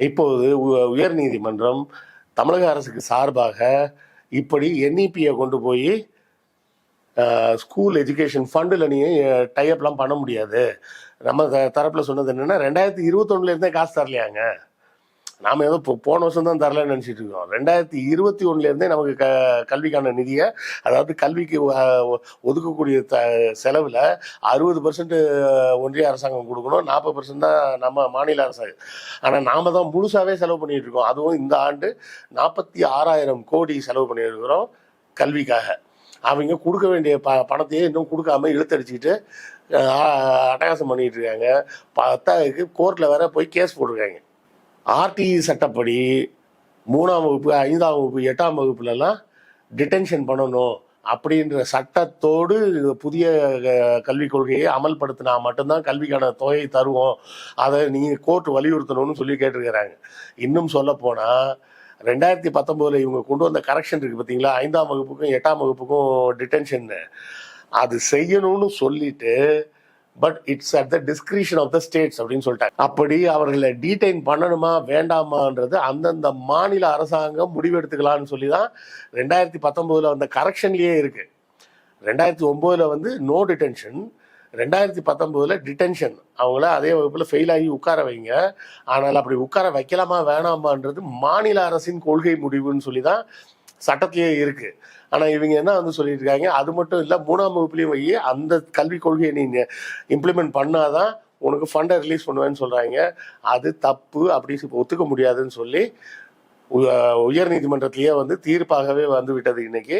இப்போது உ- உயர்நீதிமன்றம் தமிழக அரசுக்கு சார்பாக இப்படி என்இபியை கொண்டு போய் ஸ்கூல் எஜுகேஷன் ஃபண்டில் நீங்கள் டைப்லாம் பண்ண முடியாது. நம்ம தரப்பில் சொன்னது என்னென்னா ரெண்டாயிரத்தி இருபத்தொன்னுலேருந்தே காசு தரலையாங்க. நாம் ஏதோ இப்போ போன வருஷம் தான் தரலன்னு நினச்சிட்டு இருக்கோம். ரெண்டாயிரத்தி இருபத்தி ஒன்றுலேருந்தே நமக்கு க கல்விக்கான நிதியை அதாவது கல்விக்கு ஒதுக்கக்கூடிய த செலவில் அறுபது பர்சன்ட் ஒன்றிய அரசாங்கம் கொடுக்கணும். நாற்பது பர்சன்ட் தான் நம்ம மாநில அரசாங்கம் ஆனால் நாம தான் முழுசாகவே செலவு பண்ணிகிட்டு இருக்கோம். அதுவும் இந்த ஆண்டு நாற்பத்தி ஆறாயிரம் கோடி செலவு பண்ணியிருக்கிறோம் கல்விக்காக. அவங்க கொடுக்க வேண்டிய ப பணத்தையே இன்னும் கொடுக்காம இழுத்தடிச்சிக்கிட்டு அட்டகாசம் பண்ணிகிட்டு இருக்காங்க. பத்தாவதுக்கு கோர்ட்டில் வேற போய் கேஸ் போட்டிருக்காங்க. ஆர்டிஇ சட்டப்படி மூணாம் வகுப்பு ஐந்தாம் வகுப்பு எட்டாம் வகுப்புலலாம் டிடென்ஷன் பண்ணணும் அப்படின்ற சட்டத்தோடு புதிய கல்விக் கொள்கையை அமல்படுத்தினா மட்டும்தான் கல்விக்கான தொகையை தருவோம். அதை நீங்கள் கோர்ட் வலியுறுத்தணும்னு சொல்லி கேட்டிருக்கிறாங்க. இன்னும் சொல்லப்போனால் ரெண்டாயிரத்தி பத்தொம்போதில் இவங்க கொண்டு வந்த கரெக்ஷன் இருக்குது பார்த்தீங்களா ஐந்தாம் வகுப்புக்கும் எட்டாம் வகுப்புக்கும் டிடென்ஷன் அது செய்யணும்னு சொல்லிட்டு but it's at the discretion of the states அப்படின்னு சொல்லிட்டாங்க. அப்படி அவர்களை டீடைன் பண்ணணுமா வேண்டாமான்றது அந்தந்த மாநில அரசாங்கம் முடிவெடுத்துக்கலாம்னு சொல்லி தான் ரெண்டாயிரத்தி பத்தொம்போதில் வந்த கரெக்ஷன்லேயே இருக்கு. ரெண்டாயிரத்தி ஒம்போதில் வந்து நோ டிடென்ஷன் ரெண்டாயிரத்தி பத்தொம்போதில் டிடென்ஷன் அவங்கள அதே வகுப்பில் ஃபெயில் ஆகி உட்கார வைங்க. ஆனால் அப்படி உட்கார வைக்கலாமா வேணாமான்றது மாநில அரசின் கொள்கை முடிவுன்னு சொல்லி தான் சட்டத்திலேயே இருக்கு. ஆனால் இவங்க என்ன வந்து சொல்லியிருக்காங்க? அது மட்டும் இல்லை மூணாம் வகுப்புலேயும் வை அந்த கல்விக் கொள்கையை நீ இம்ப்ளிமெண்ட் பண்ணாதான் உனக்கு ஃபண்டை ரிலீஸ் பண்ணுவேன்னு சொல்கிறாங்க அது தப்பு அப்படி ஒத்துக்க முடியாதுன்னு சொல்லி உ- உயர்நீதிமன்றத்திலேயே வந்து தீர்ப்பாகவே வந்து விட்டது இன்னைக்கு.